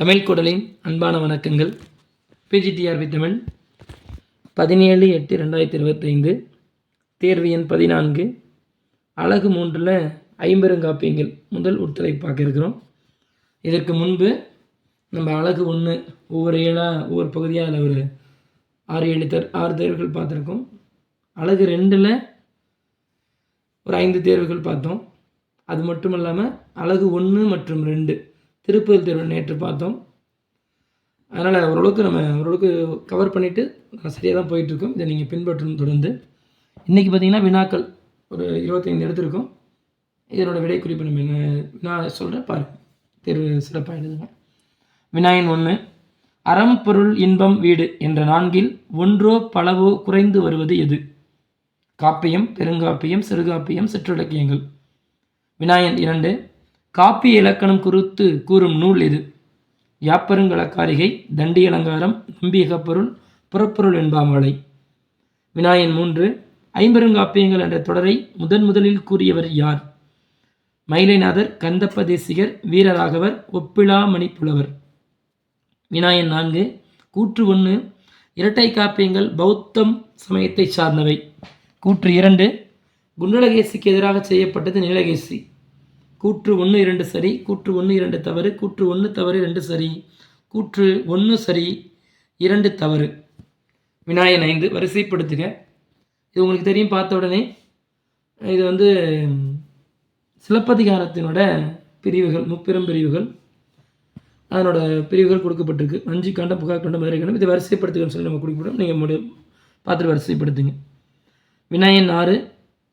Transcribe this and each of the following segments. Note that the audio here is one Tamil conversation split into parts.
தமிழ் குடலின் அன்பான வணக்கங்கள். பிஜிடிஆர்பி தமிழ் பதினேழு எட்டு ரெண்டாயிரத்தி இருபத்தைந்து. தேர்வு எண் பதினான்கு. அழகு மூன்றில் ஐம்பெருங்காப்பியங்கள் முதல் உட்தலை பார்க்க இருக்கிறோம் இதற்கு முன்பு நம்ம அழகு ஒன்று ஒவ்வொரு ஏழாக ஒவ்வொரு பகுதியாக அதில் ஒரு ஆறு ஏழு தேர் ஆறு தேர்வுகள் பார்த்துருக்கோம். அழகு ரெண்டில் ஒரு ஐந்து தேர்வுகள் பார்த்தோம். அது மட்டும் இல்லாமல் அழகு ஒன்று மற்றும் ரெண்டு திருப்பதி தேர்வு நேற்று பார்த்தோம். அதனால் ஓரளவுக்கு நம்ம ஓரளவுக்கு கவர் பண்ணிவிட்டு சரியாக தான் போயிட்டுருக்கோம். இதை நீங்கள் பின்பற்றணும் தொடர்ந்து. இன்றைக்கி பார்த்தீங்கன்னா வினாக்கள் ஒரு இருபத்தைந்து எடுத்திருக்கோம். இதனோட விடை குறிப்பு நம்ம என்ன வினா சொல்கிறேன் பாரு தேர்வு சிறப்பாக எழுதுவேன் வினாயின் ஒன்று அறம் பொருள் இன்பம் வீடு என்ற நான்கில் ஒன்றோ பலவோ குறைந்து வருவது எது? காப்பியம் பெருங்காப்பியம் சிறுகாப்பியம் சிற்றிலக்கியங்கள் வினாயன் இரண்டு. காப்பிய இலக்கணம் குறித்து கூறும் நூல் இது யாப்பருங்கலக்காரிகை தண்டி அலங்காரம் நம்பியகப்பொருள் புறப்பொருள் என்பாமலை வினாயன் மூன்று ஐம்பெருங்காப்பியங்கள் என்ற தொடரை முதன் முதலில் கூறியவர் யார்? மயிலைநாதர் கந்தப்ப தேசிகர் வீரராகவர் ஒப்பிலாமணி புலவர் வினாயன் நான்கு கூற்று ஒன்று இரட்டை காப்பியங்கள் பௌத்தம் சமயத்தை சார்ந்தவை. கூற்று இரண்டு குண்டலகேசிக்கு எதிராக செய்யப்பட்டது நீலகேசி. கூற்று ஒன்று இரண்டு சரி கூற்று ஒன்று இரண்டு தவறு கூற்று ஒன்று தவறு ரெண்டு சரி கூற்று ஒன்று சரி இரண்டு தவறு. வினாயன் ஐந்து வரிசைப்படுத்துக. இது உங்களுக்கு தெரியும் பார்த்த உடனே இது வந்து சிலப்பதிகாரத்தினோட பிரிவுகள் முப்பெரும் பிரிவுகள். அதனோட பிரிவுகள் கொடுக்கப்பட்டிருக்கு. அஞ்சு கண்டம் புகார் கண்டம் மதுரை கண்டம். இதை வரிசைப்படுத்துகன்னு சொல்லி நம்ம கொடுக்கப்படும். நீங்கள் முடி பார்த்துட்டு வரிசைப்படுத்துங்க. விநாயகன் ஆறு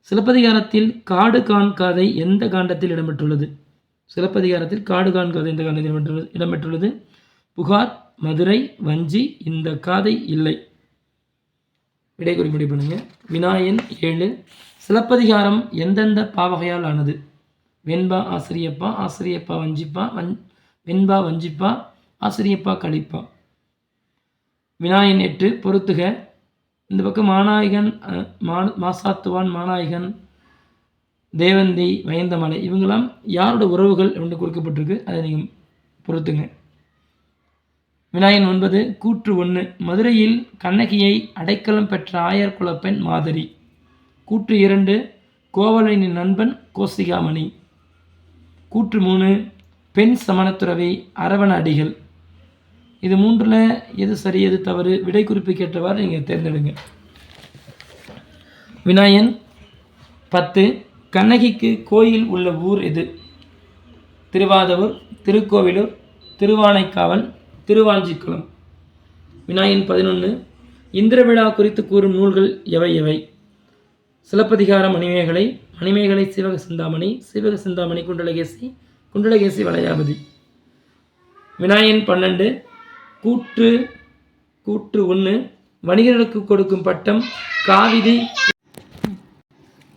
சிலப்பதிகாரத்தில் காடு கான் காதை எந்த காண்டத்தில் இடம்பெற்றுள்ளது? சிலப்பதிகாரத்தில் காடு கான் காதை எந்த காண்டத்தில் இடம்பெற்றுள்ளது இடம்பெற்றுள்ளது? புகார் மதுரை வஞ்சி இந்த காதை இல்லை. விடை முடிவு பண்ணுங்க. வினாயன் ஏழு. சிலப்பதிகாரம் எந்தெந்த பாவகையால் ஆனது? வெண்பா ஆசிரியப்பா ஆசிரியப்பா வஞ்சிப்பா வஞ் வெண்பா வஞ்சிப்பா ஆசிரியப்பா கழிப்பா. வினாயன் எட்டு. பொறுத்துக இந்த பக்கம் மாநாயகன் மா மாசாத்துவான் மாநாயகன் தேவந்தி வயந்தமலை இவங்கெல்லாம் யாரோட உறவுகள் என்று கொடுக்கப்பட்டிருக்கு அதை நீங்கள் பொறுத்துங்க. விநாயகன் ஒன்பது கூற்று ஒன்று மதுரையில் கண்ணகியை அடைக்கலம் பெற்ற ஆயர் குலப்பெண் மாதிரி. கூற்று இரண்டு கோவலனின் நண்பன் கோசிகாமணி. கூற்று மூணு பெண் சமணத்துறவி அரவண அடிகள். இது மூன்றில் எது சரி எது தவறு? விடை குறிப்பு கேட்டவாறு நீங்கள் தேர்ந்தெடுங்க. விநாயன் பத்து கண்ணகிக்கு கோயில் உள்ள ஊர் எது? திருவாதவூர் திருக்கோவிலூர் திருவானைக்காவல் திருவாஞ்சிக்குளம். விநாயகன் பதினொன்று இந்திர விழா குறித்து கூறும் நூல்கள் எவை எவை? சிலப்பதிகார மணிமேகலை மணிமேகலை சிவக சிந்தாமணி சிவக சிந்தாமணி குண்டலகேசி குண்டலகேசி வளையாபதி. விநாயகன் பன்னெண்டு கூற்று கூற்று ஒன்று வணிகர்களுக்கு கொடுக்கும் பட்டம் காவிதி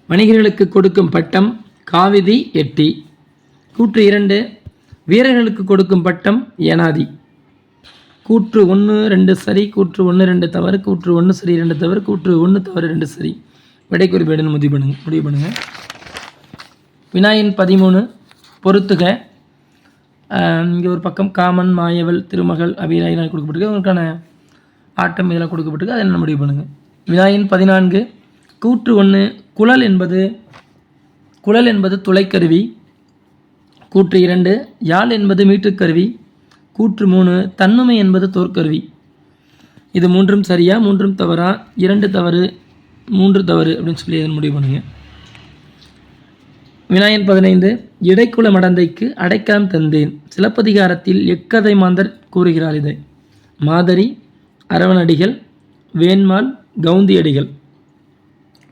வணிகர்களுக்கு கொடுக்கும் பட்டம் காவிதி எட்டி. கூற்று இரண்டு வீரர்களுக்கு கொடுக்கும் பட்டம் ஏனாதி. கூற்று ஒன்று ரெண்டு சரி கூற்று ஒன்று ரெண்டு தவறு கூற்று ஒன்று சரி ரெண்டு தவறு கூற்று ஒன்று தவறு ரெண்டு சரி. விடை குறிப்பேடுன்னு முடிவு பண்ணுங்க முடிவு பண்ணுங்க. வினாயின் பதிமூணு பொறுத்துக. இங்கே ஒரு பக்கம் காமன் மாயவல் திருமகள் அபிராயிலாம் கொடுக்கப்பட்டிருக்கு. உங்களுக்கான ஆட்டம் இதெல்லாம் கொடுக்கப்பட்டிருக்கு. அதை என்ன முடிவு பண்ணுங்கள் வினாயின் பதினான்கு கூற்று ஒன்று குழல் என்பது குழல் என்பது துளைக்கருவி. கூற்று இரண்டு யாழ் என்பது மீட்டுக்கருவி. கூற்று மூணு தன்னுமை என்பது தோற்கருவி. இது மூன்றும் சரியா மூன்றும் தவறா இரண்டு தவறு மூன்று தவறு அப்படின்னு சொல்லி முடிவு பண்ணுங்க. வினாயன் பதினைந்து இடைக்குல மடந்தைக்கு அடைக்கலம் தந்தேன். சிலப்பதிகாரத்தில் எக்கதை மாந்தர் கூறுகிறார் இதை. மாதரி அரவணடிகள் வேண்மாள் கவுந்தியடிகள்.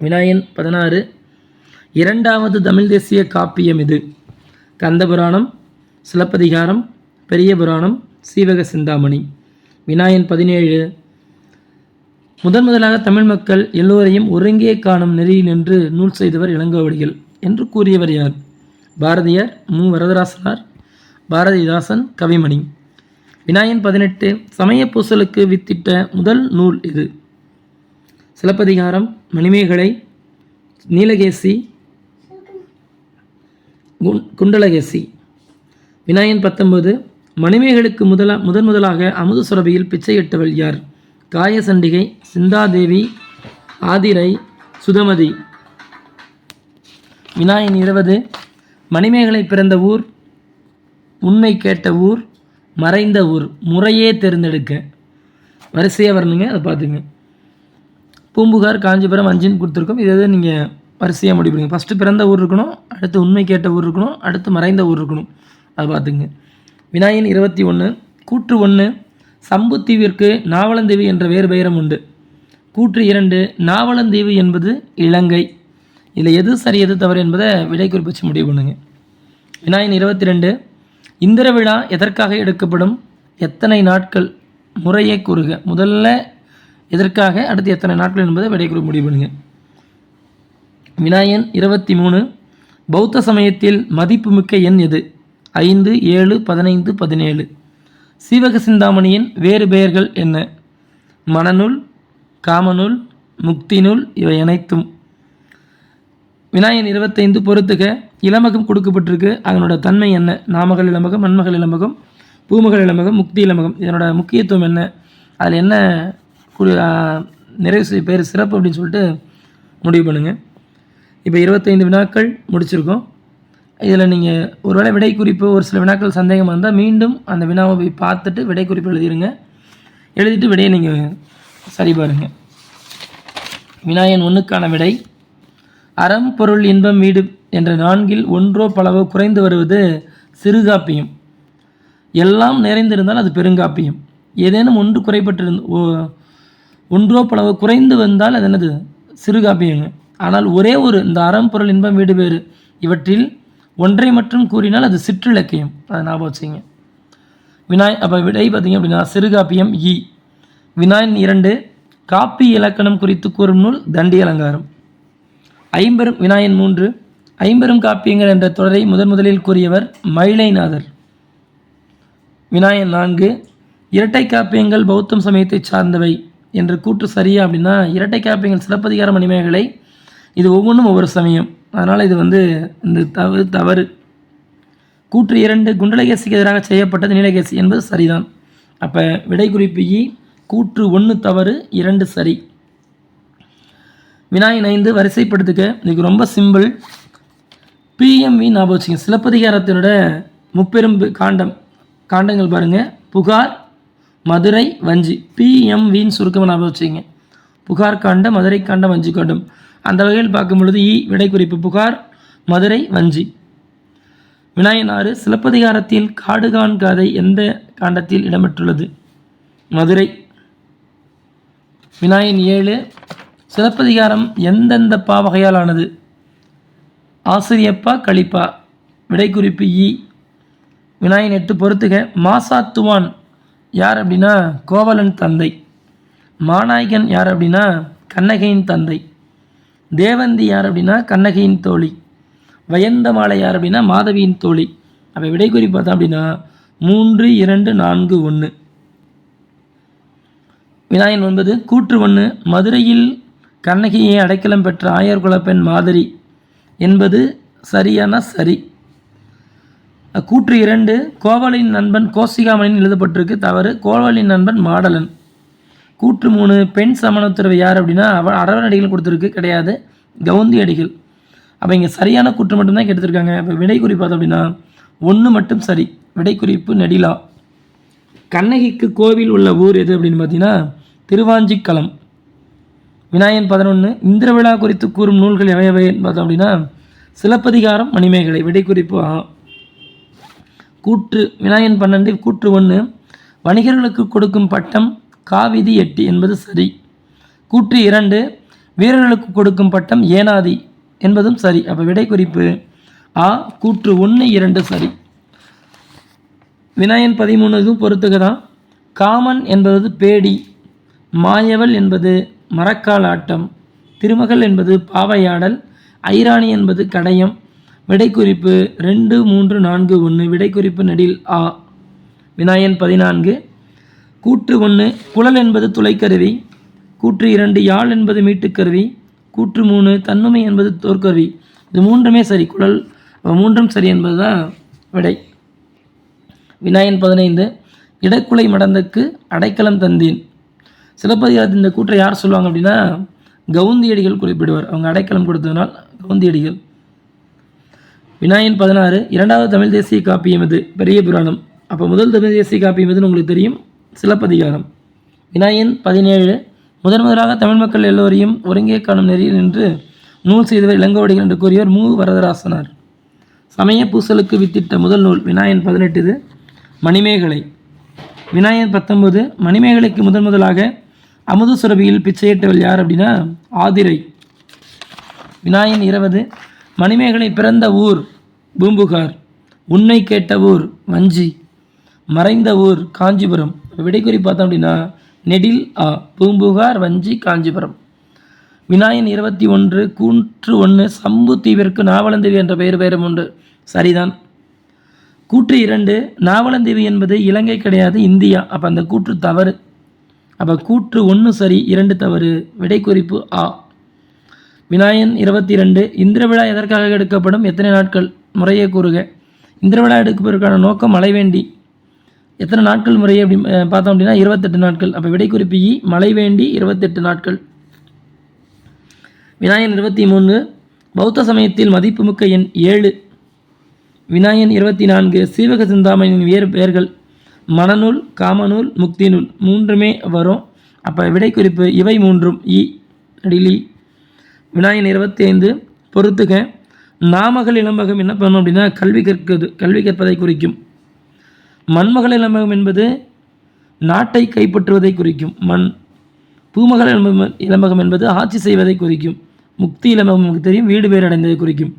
வினாயன் பதினாறு இரண்டாவது தமிழ் தேசிய காப்பியம் இது. கந்தபுராணம் சிலப்பதிகாரம் பெரிய புராணம் சீவக சிந்தாமணி. வினாயன் பதினேழு முதன் முதலாக தமிழ் மக்கள் எல்லோரையும் ஒருங்கே காணும் நெறியில் நின்று நூல் செய்தவர் இளங்கோவடிகள். என்று கூறியவர் யார்? பாரதியார் மு. வரதராசனார். பாரதிதாசன் கவிமணி. வினாயன் பதினெட்டு சமய பூசலுக்கு வித்திட்ட முதல் நூல் இது. சிலப்பதிகாரம் மணிமேகலை நீலகேசி குண் குண்டலகேசி. வினாயன் பத்தொன்பது மணிமேகலுக்கு முதலா முதன் முதலாக அமுது சுரபியில் பிச்சையிட்டவள் யார்? காயசண்டிகை சிந்தாதேவி ஆதிரை சுதமதி. விநாயகன் இருபது மணிமேகலை பிறந்த ஊர் உண்மை கேட்ட ஊர் மறைந்த ஊர் முறையே தேர்ந்தெடுக்க. வரிசையாக வரணுங்க அதை பார்த்துங்க. பூம்புகார் காஞ்சிபுரம் அஞ்சுன்னு கொடுத்துருக்கோம். இதை எது நீங்கள் வரிசையாக முடிவு பண்ணுங்க ஃபஸ்ட்டு பிறந்த ஊர் இருக்கணும் அடுத்து உண்மை கேட்ட ஊர் இருக்கணும் அடுத்து மறைந்த ஊர் இருக்கணும். அதை பார்த்துங்க. விநாயகன் இருபத்தி ஒன்று கூற்று ஒன்று சம்புத்தீவிற்கு நாவலந்தீவு என்ற வேறு பெயரம் உண்டு. கூற்று இரண்டு நாவலந்தீவு என்பது இலங்கை. இதில் எது சரி எது தவறு என்பதை விடை குறிப்பிச்சு முடிவு பண்ணுங்க. விநாயகன் இருபத்தி ரெண்டு இந்திர விழா எதற்காக எடுக்கப்படும்? எத்தனை நாட்கள்? முறையே கூறுக. முதல்ல எதற்காக அடுத்து எத்தனை நாட்கள் என்பதை விடை குறிப்பு முடிவு பண்ணுங்க. விநாயகன் இருபத்தி மூணு பௌத்த சமயத்தில் மதிப்புமிக்க எண் எது? ஐந்து ஏழு பதினைந்து பதினேழு. சீவக சிந்தாமணியின் வேறு பெயர்கள் என்ன? மனநூல் காமநூல் முக்தி நூல் இவை அனைத்தும். விநாயகன் இருபத்தைந்து பொறுத்துக இளமகம் கொடுக்கப்பட்டிருக்கு. அதனோட தன்மை என்ன? நாமகள் இளமகம் மண்மகள் இளமகம் பூமகள் இளமகம் முக்தி இளமகம். இதனோட முக்கியத்துவம் என்ன? அதில் என்ன நிறைவு செய் பேர் சிறப்பு அப்படின்னு சொல்லிட்டு முடிவு பண்ணுங்கள் இப்போ இருபத்தைந்து வினாக்கள் முடிச்சிருக்கோம். இதில் நீங்கள் ஒருவேளை விடை குறிப்பு ஒரு சில வினாக்கள் சந்தேகமாக இருந்தால் மீண்டும் அந்த வினாவை போய் பார்த்துட்டு விடை குறிப்பு எழுதிருங்க. எழுதிட்டு விடையை நீங்கள் சரி பாருங்க. வினாயன் ஒன்றுக்கான விடை அறம் பொருள் இன்பம் வீடு என்ற நான்கில் ஒன்றோ பலவோ குறைந்து வருவது சிறுகாப்பியம். எல்லாம் நிறைந்திருந்தால் அது பெருங்காப்பியம். ஏதேனும் ஒன்று குறைபட்டிருந்த ஓ- ஒன்றோ பலவோ குறைந்து வந்தால் அது என்னது? சிறுகாப்பியங்க. ஆனால் ஒரே ஒரு இந்த அறம் பொருள் இன்பம் வீடு வேறு. இவற்றில் ஒன்றை மட்டும் கூறினால் அது சிற்றிலக்கியம். அதை ஞாபகம் வச்சுங்க வினாய் அப்போ விடை பார்த்தீங்க அப்படின்னா சிறுகாப்பியம் இ. வினாயின் இரண்டு காப்பி இலக்கணம் குறித்து கூறும் நூல் தண்டி அலங்காரம் ஐம்பெரும் வினாயன் மூன்று ஐம்பெரும் காப்பியங்கள் என்ற தொடரை முதன் முதலில் கூறியவர் மயிலைநாதர். வினாயன் நான்கு இரட்டை காப்பியங்கள் பௌத்தம் சமயத்தை சார்ந்தவை என்ற கூற்று சரியா அப்படின்னா இரட்டை காப்பியங்கள் சிறப்பதிகார மணிமேகலை இது ஒவ்வொன்றும் ஒவ்வொரு சமயம். அதனால் இது வந்து இந்த தவறு தவறு. கூற்று இரண்டு குண்டலகேசிக்கு எதிராக செய்யப்பட்டது நீலகேசி என்பது சரிதான். அப்போ விடை குறிப்பு கூற்று ஒன்று தவறு இரண்டு சரி. வினாயின் ஐந்து வரிசைப்படுத்துக இதுக்கு ரொம்ப சிம்பிள். பிஎம்வி ஞாபகம் வச்சுக்கோங்க சிலப்பதிகாரத்தினோட முப்பெரும் காண்டம் காண்டங்கள் பாருங்கள் புகார் மதுரை வஞ்சி. பிஎம்வின்னு சுருக்கமாக ஞாபகம் வச்சுக்கோங்க. புகார் காண்டம் மதுரை காண்டம் வஞ்சி காண்டம். அந்த வகையில் பார்க்கும் பொழுது இ விடை குறிப்பு புகார் மதுரை வஞ்சி. வினாயன் ஆறு சிலப்பதிகாரத்தில் காடுகான் காதை எந்த காண்டத்தில் இடம்பெற்றுள்ளது? மதுரை. வினாயன் ஏழு சிலப்பதிகாரம் எந்தெந்த பாவகையால் ஆனது ஆசிரியப்பா கழிப்பா? விடை குறிப்பு இ. விநாயகன் எட்டு பொறுத்துக. மாசாத்துவான் யார் அப்படின்னா? கோவலன் தந்தை. மாநாயகன் யார் அப்படின்னா? கண்ணகையின் தந்தை. தேவந்தி யார் அப்படின்னா? கண்ணகையின் தோழி. வயந்தமாலை யார் அப்படின்னா? மாதவியின் தோழி. அப்போ விடை குறிப்பு பார்த்தோம் அப்படின்னா மூன்று இரண்டு நான்கு ஒன்று விநாயகன் ஒன்பது கூற்று ஒன்று மதுரையில் கண்ணகியை அடைக்கலம் பெற்ற ஆயர் குலப்பெண் மாதிரி என்பது சரியான சரி. கூற்று இரண்டு கோவலின் நண்பன் கோசிகாமணின் எழுதப்பட்டிருக்கு. தவறு கோவலின் நண்பன் மாடலன். கூற்று மூணு பெண் சமணத்துறவை யார் அப்படின்னா அவ அரவணடிகள் கொடுத்துருக்கு கிடையாது. கவுந்தி அடிகள். அப்போ இங்கே சரியான கூற்று மட்டும்தான் கெடுத்துருக்காங்க இப்போ விடை குறி பார்த்தோம் அப்படின்னா ஒன்று மட்டும் சரி. விடை குறிப்பு நெடிலா. கண்ணகிக்கு கோவில் உள்ள ஊர் எது அப்படின்னு பார்த்தீங்கன்னா திருவாஞ்சிக்களம் விநாயகன் பதினொன்று இந்திர விழா குறித்து கூறும் நூல்கள் எவை எவைன்னு பார்த்தோம் அப்படின்னா சிலப்பதிகாரம் மணிமேகலை விடை குறிப்பு ஆ. கூற்று விநாயகன் பன்னெண்டு கூற்று ஒன்று வணிகர்களுக்கு கொடுக்கும் பட்டம் காவிதி எட்டு என்பது சரி. கூற்று இரண்டு வீரர்களுக்கு கொடுக்கும் பட்டம் ஏனாதி என்பதும் சரி. அப்போ விடை குறிப்பு ஆ. கூற்று ஒன்று இரண்டு சரி. விநாயகன் பதிமூணுக்கும் பொறுத்துக தான் காமன் என்பது பேடி மாயவள் என்பது மரக்கால் ஆட்டம். திருமகள் என்பது பாவையாடல் ஐராணி என்பது கடையம். விடைக்குறிப்பு ரெண்டு மூன்று நான்கு ஒன்று விடைக்குறிப்பு நெடில் ஆ. விநாயகன் பதினான்கு. கூற்று ஒன்று குழல் என்பது துளைக்கருவி. கூற்று இரண்டு யாழ் என்பது மீட்டுக்கருவி. கூற்று மூணு தன்னுமை என்பது தோற்கருவி. இது மூன்றுமே சரி குழல். மூன்றும் சரி என்பது தான் விடை. வினாயன் பதினைந்து. இடக்குலை மடந்துக்கு அடைக்கலம் தந்தேன். சிலப்பதிகாரத்தின் இந்த கூற்றை யார் சொல்லுவாங்க அப்படின்னா கவுந்தியடிகள் குறிப்பிடுவார். அவங்க அடைக்கலம் கொடுத்ததனால் கவுந்தியடிகள். விநாயகன் பதினாறு இரண்டாவது தமிழ் தேசிய காப்பியம் இது பெரிய புராணம். அப்போ முதல் தமிழ் தேசிய காப்பியம் எதுன்னு உங்களுக்கு தெரியும்? சிலப்பதிகாரம். விநாயகன் பதினேழு முதன் முதலாக தமிழ் மக்கள் எல்லோரையும் ஒருங்கே காணும் நெறியில் நின்று நூல் செய்தவர் இளங்கோடிகள் என்று கூறியவர் மு. வரதராசனார். சமய பூசலுக்கு வித்திட்ட முதல் நூல் விநாயகன் பதினெட்டு இது. மணிமேகலை. விநாயகன் பத்தொன்பது மணிமேகலைக்கு முதன் முதலாக அமுது சுரபியில் பிச்சையிட்டவள் யார் அப்படின்னா ஆதிரை. வினாயன் இருபது மணிமேகலை பிறந்த ஊர் பூம்புகார் உன்னை கேட்ட ஊர் வஞ்சி மறைந்த ஊர் காஞ்சிபுரம். விடைக்குறி பார்த்தோம் அப்படின்னா நெடில் ஆ பூம்புகார் வஞ்சி காஞ்சிபுரம். வினாயன் இருபத்தி ஒன்று கூற்று ஒன்று சம்பு தீவிற்கு நாவலந்தேவி என்ற பெயர் பெயரும் உண்டு. சரிதான். கூற்று இரண்டு நாவலந்தேவி என்பது இலங்கை கிடையாது இந்தியா. அப்போ அந்த கூற்று தவறு. அப்போ கூற்று ஒன்று சரி இரண்டு தவறு. விடை குறிப்பு ஆ. வினாயன் இருபத்தி ரெண்டு இந்திர விழா எதற்காக எடுக்கப்படும்? எத்தனை நாட்கள்? முறையே கூறுக. இந்திர விழா எடுப்பதற்கான நோக்கம் மழை வேண்டி எத்தனை நாட்கள் முறையே அப்படி பார்த்தோம் அப்படின்னா இருபத்தெட்டு நாட்கள். அப்போ விடை குறிப்பு இ மழை வேண்டி இருபத்தெட்டு நாட்கள். விநாயகன் இருபத்தி மூணு பௌத்த சமயத்தில் மதிப்புமிக்க எண் ஏழு. விநாயகன் இருபத்தி நான்கு சீவக சிந்தாமணியின் வேறு பெயர்கள். மனநூல் காமநூல் முக்தி நூல் மூன்றுமே வரும். அப்போ விடை குறிப்பு இவை மூன்றும். இ அடிலி வினாயன் இருபத்தி ஐந்து பொறுத்துக. நாமகள் இளம்பகம் என்ன பண்ணும் அப்படின்னா கல்வி கற்கிறது கல்வி கற்பதை குறிக்கும். மண்மகள் இளம்பகம் என்பது நாட்டை கைப்பற்றுவதை குறிக்கும். மண் பூமகள் இளம்பகம் இளம்பகம் என்பது ஆட்சி செய்வதை குறிக்கும். முக்தி இளம்பகம் நமக்கு தெரியும் வீடு பேர் அடைந்ததை குறிக்கும்.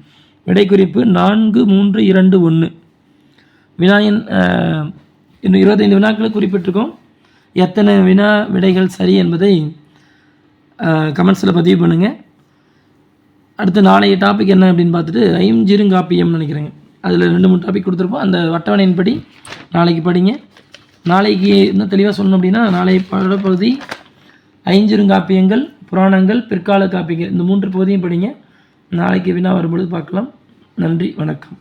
விடை குறிப்பு நான்கு மூன்று இரண்டு ஒன்று வினாயன் இன்னும் இருபத்தைந்து வினாக்களை குறிப்பிட்டிருக்கோம். எத்தனை வினா விடைகள் சரி என்பதை கமெண்ட்ஸில் பதிவு பண்ணுங்கள் அடுத்து நாளைய டாபிக் என்ன அப்படின்னு பார்த்துட்டு ஐஞ்சிருங்காப்பியம்னு நினைக்கிறேங்க. அதில் ரெண்டு மூணு டாபிக் கொடுத்துருப்போம். அந்த அட்டவணையின்படி நாளைக்கு படிங்க. நாளைக்கு இன்னும் தெளிவாக சொல்லணும் அப்படின்னா நாளை பாடப்பகுதி ஐஞ்சிருங்காப்பியங்கள் புராணங்கள் பிற்கால காப்பியங்கள். இந்த மூன்று பகுதியும் படிங்க. நாளைக்கு வினா வரும்பொழுது பார்க்கலாம். நன்றி வணக்கம்.